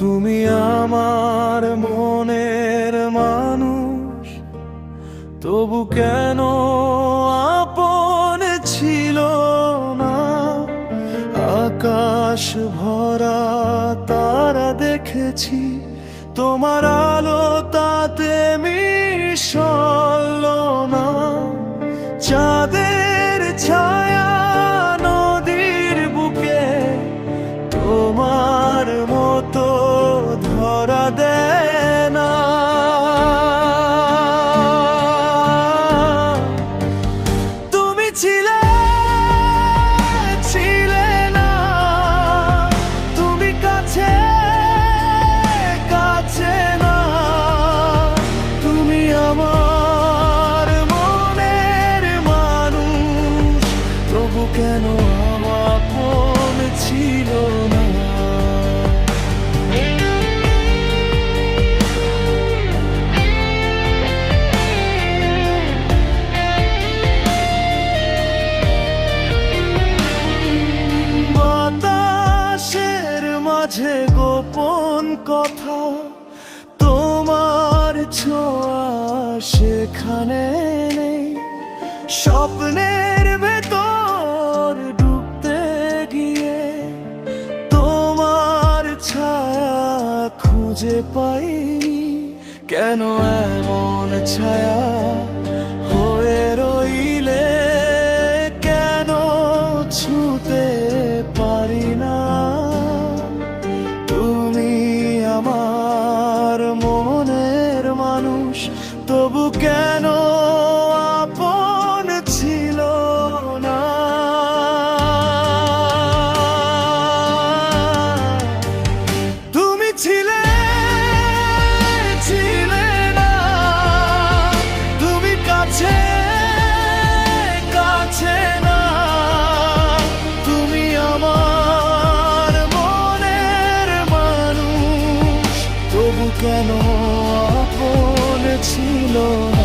তুমি আমার মনের মানুষ, তবু কেন আপন ছিল না? আকাশ ভরা তারা দেখেছি, তোমার আলোতা তাতে মিশল মাঝে গোপন কথা তোমার ছোঁয়া সেখানে নেই। স্বপ্নের ভেতর ডুবতে গিয়ে তোমার ছায়া খুঁজে পাই কেন এমন ছায়া হয়ে রইলে? কেন ছুতে তবু কেন আপন ছিল না? তুমি ছিলে ছিলে না। তুমি কাছে কাছে না। তুমি আমার মনের মানুষ। তবু কেন আপন ছিল।